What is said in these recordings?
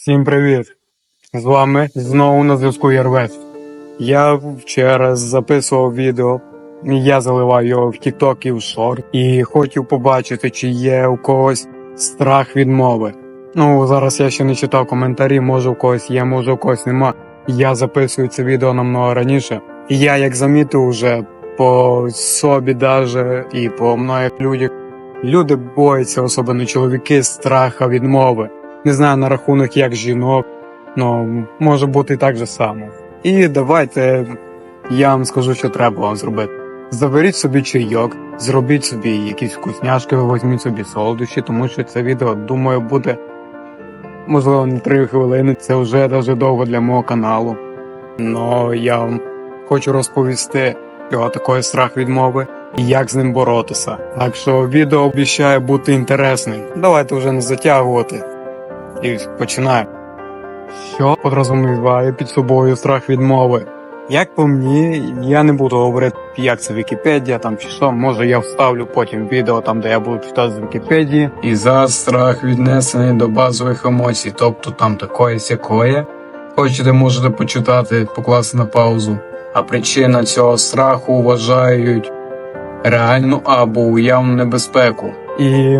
Всім привіт! З вами знову на зв'язку Ярвес. Я вчора записував відео, я заливав його в TikTok і в шорт, і хотів побачити, чи є у когось страх відмови. Ну, зараз я ще не читав коментарі, може у когось є, може у когось нема. Я записую це відео намного раніше. Я, як замітив уже по собі даже і по многих людях, люди бояться, особливо чоловіки, страха відмови. Не знаю на рахунок як жінок, ну може бути і так же само. І давайте я вам скажу, що треба вам зробити. Заберіть собі чайок, зробіть собі якісь вкусняшки, візьміть собі солодощі, тому що це відео, думаю, буде можливо не три хвилини. Це вже дуже довго для мого каналу. Но я вам хочу розповісти його такий страх відмови і як з ним боротися. Так що відео обіцяє бути інтересним. Давайте вже не затягувати. І починаємо. Що подрозуміває під собою страх відмови? Як по мені, я не буду говорити, як це Вікіпедія там чи що. Може я вставлю потім відео там, де я буду читати з Вікіпедії. І за страх віднесений до базових емоцій, тобто там такої сякої. Хочете, можете почитати, покласти на паузу. А причина цього страху вважають реальну або уявну небезпеку. І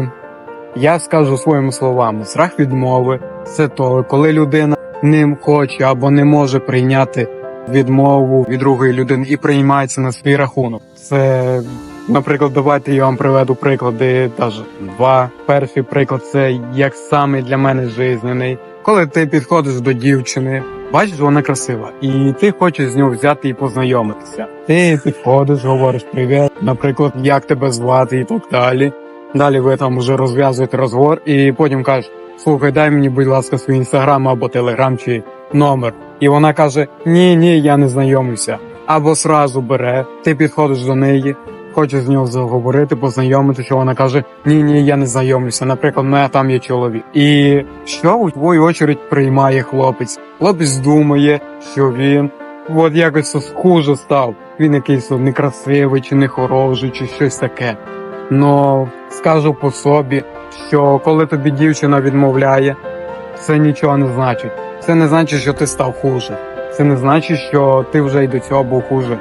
я скажу своїми словами: страх відмови це то, коли людина не хоче або не може прийняти відмову від другої людини і приймається на свій рахунок. Це, наприклад, давайте я вам приведу приклади, навіть два. Перший приклад це як самий для мене жизнений. Коли ти підходиш до дівчини, бачиш, вона красива, і ти хочеш з нього взяти і познайомитися. Ти підходиш, говориш привіт, наприклад, як тебе звати і так далі. Далі ви там вже розв'язуєте розговор, і потім кажеш: слухай, дай мені, будь ласка, свій інстаграм або телеграм чи номер. І вона каже: Ні, ні, я не знайомлюся. Або сразу бере, ти підходиш до неї, хочеш з нього заговорити, познайомитися. Вона каже: Ні, ні, я не знайомлюся. Наприклад, мене там є чоловік. І що у твою очередь приймає хлопець? Хлопець думає, що він от якось хуже став. Він якийсь некрасивий, чи не хороший, чи щось таке. Но скажу по собі, що коли тобі дівчина відмовляє, це нічого не значить. Це не значить, що ти став хуже. Це не значить, що ти вже й до цього був хуже.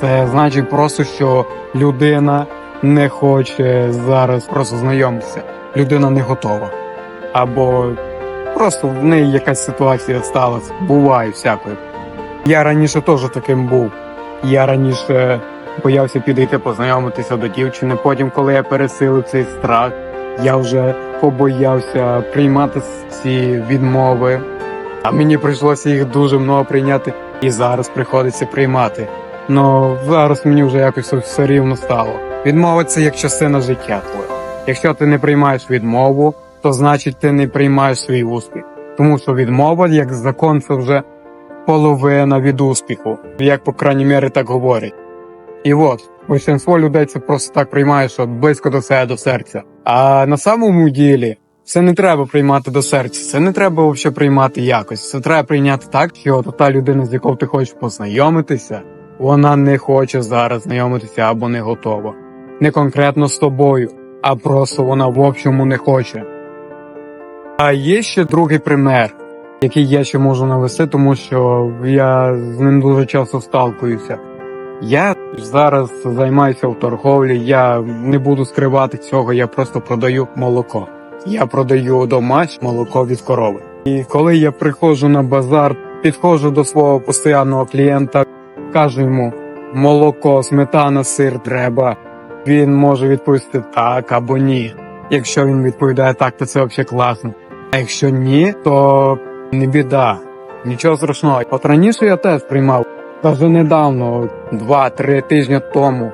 Це значить просто, що людина не хоче зараз просто знайомитися. Людина не готова. Або просто в неї якась ситуація сталася. Буває всякою. Я раніше теж таким був. Я раніше боявся підійти познайомитися до дівчини. Потім, коли я пересилив цей страх, я вже побоявся приймати ці відмови. А мені прийшлося їх дуже много прийняти, і зараз приходиться приймати. Ну зараз мені вже якось все рівно стало. Відмова це як частина життя твоє. Якщо ти не приймаєш відмову, то значить ти не приймаєш свій успіх. Тому що відмова, як закон, це вже половина від успіху, як по крайній мірі так говорять. І от, большинство людей це просто так приймає, що близько до себе до серця. А на самому ділі це не треба приймати до серця, це не треба взагалі приймати якось. Це треба прийняти так, що та людина, з якою ти хочеш познайомитися, вона не хоче зараз знайомитися або не готова. Не конкретно з тобою, а просто вона в общому не хоче. А є ще другий пример, який я ще можу навести, тому що я з ним дуже часто сталкуюся. Я зараз займаюся в торговлі, я не буду скривати цього, я просто продаю молоко. Я продаю домашнє молоко від корови. І коли я приходжу на базар, підходжу до свого постійного клієнта, кажу йому молоко, сметана, сир треба. Він може відповісти так або ні. Якщо він відповідає так, то це взагалі класно. А якщо ні, то не біда. Нічого страшного. От раніше я теж приймав. Даже недавно, два-три тижні тому,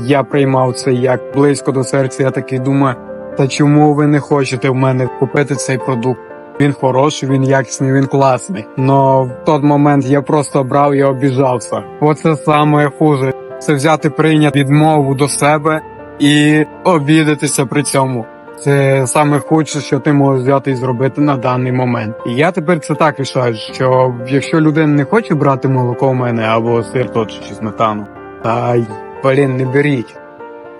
я приймав це як близько до серця. Я такий думаю, та чому ви не хочете в мене купити цей продукт? Він хороший, він якісний, він класний. Но в той момент я просто брав і обіжався. Оце саме хуже. Це взяти прийняти відмову до себе і обідатися при цьому. Це саме худше, що ти можеш взяти і зробити на даний момент. І я тепер це так рішаю, що якщо людина не хоче брати молоко в мене або сир тот чи сметану, та блін, не беріть.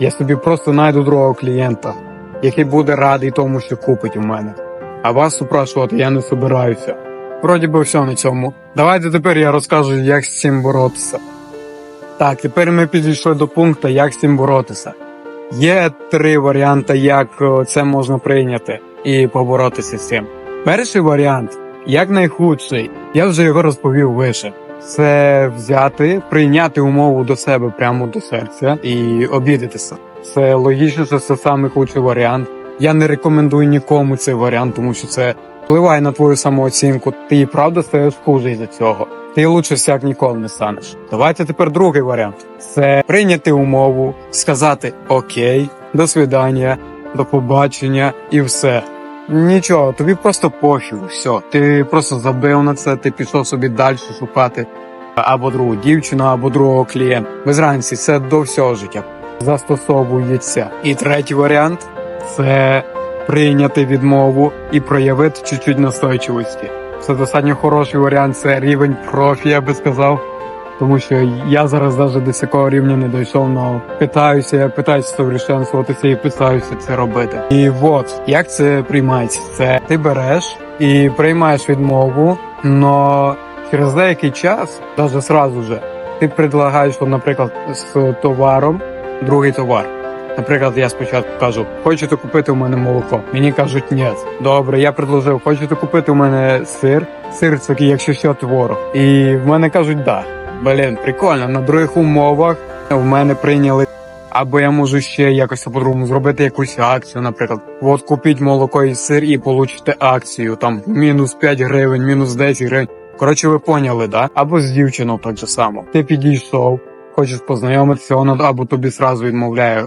Я собі просто знайду другого клієнта, який буде радий тому, що купить у мене. А вас супрашувати я не собираюся. Вроді би все на цьому. Давайте тепер я розкажу, як з цим боротися. Так, тепер ми підійшли до пункту, як з цим боротися. Є три варіанти, як е, це можна прийняти і поборотися з цим. Перший варіант, як найхудший, я вже його розповів вище. Це взяти, прийняти умову до себе прямо до серця і обідатися. Це логічно, що це худший варіант. Я не рекомендую нікому цей варіант, тому що це впливає на твою самооцінку. Ти і правда стаєш хуже із-за цього. Ти лучше всяк ніколи не станеш. Давайте тепер другий варіант: це прийняти умову, сказати окей, до свидання, до побачення і все. Нічого, тобі просто пофіг, все. Ти просто забив на це, ти пішов собі далі шукати або другу дівчину, або другого клієнта. Без разниці, це до всього життя застосовується. І третій варіант це прийняти відмову і проявити чуть-чуть настойчивості. Це достатньо хороший варіант, це рівень профі, я би сказав. Тому що я зараз навіть до такого рівня не дійшов, але питаюся, я питаюся совершенствуватися і питаюся це робити. І от як це приймається? Це ти береш і приймаєш відмову, але через деякий час, навіть сразу же, ти предлагаєш, наприклад, з товаром другий товар. Наприклад, я спочатку кажу, хочете купити у мене молоко? Мені кажуть, ні. Добре, я предложив, хочете купити у мене сир? Сир це якщо що творог. І в мене кажуть, да. Блін, прикольно. На других умовах в мене прийняли. Або я можу ще якось по-другому зробити якусь акцію, наприклад. От купіть молоко і сир і получите акцію, там мінус 5 гривень, мінус 10 гривень. Коротше, ви поняли, да? Або з дівчиною так же само. Ти підійшов, хочеш познайомитися, вона або тобі сразу відмовляє.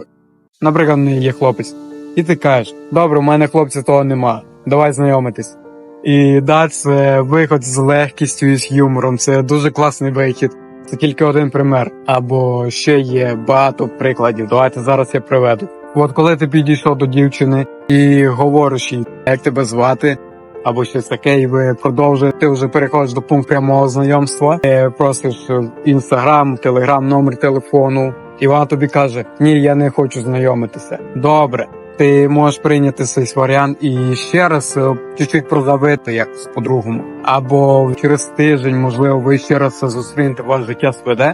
Наприклад, в неї є хлопець, і ти кажеш: добре, у мене хлопця того нема, давай знайомитись. І да, це виход з легкістю і з юмором. Це дуже класний вихід. Це тільки один пример. Або ще є багато прикладів. Давайте зараз я приведу. От коли ти підійшов до дівчини і говориш їй, як тебе звати, або щось таке, і ви продовжуєте, ти вже переходиш до пункту прямого знайомства, е, просиш інстаграм, телеграм, номер телефону, і вона тобі каже: Ні, я не хочу знайомитися. Добре. Ти можеш прийняти цей варіант і ще раз е, чуть-чуть продавити якось по-другому. Або через тиждень, можливо, ви ще раз зустрінете, ваше життя сведе.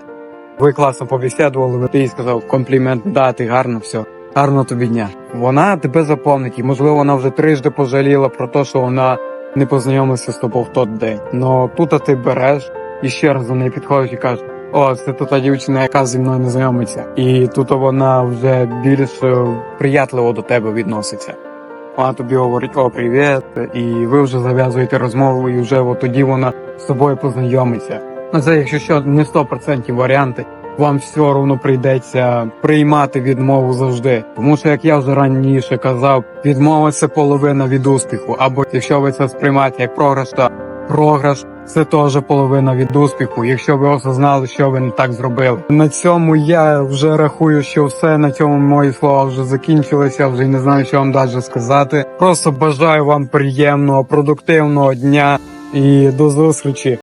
Ви класно побесідували, ти їй сказав комплімент, да, ти гарно, все. Гарного тобі дня. Вона тебе заповнить, і можливо вона вже трижди пожаліла про те, що вона не познайомилася з тобою в той день. Но тут ти береш і ще раз до неї підходиш і кажеш, о, це та дівчина, яка зі мною не знайомиться. І тут вона вже більш е, приятливо до тебе відноситься. Вона тобі говорить о, привіт, і ви вже зав'язуєте розмову, і вже от тоді вона з тобою познайомиться. Ну це якщо що не 100% варіанти. Вам все одно прийдеться приймати відмову завжди. Тому що, як я вже раніше казав, відмова це половина від успіху. Або якщо ви це сприймаєте як програш, то програш це теж половина від успіху. Якщо ви осознали, що ви не так зробили. На цьому я вже рахую, що все на цьому мої слова вже закінчилися. Вже не знаю, що вам далі сказати. Просто бажаю вам приємного, продуктивного дня і до зустрічі.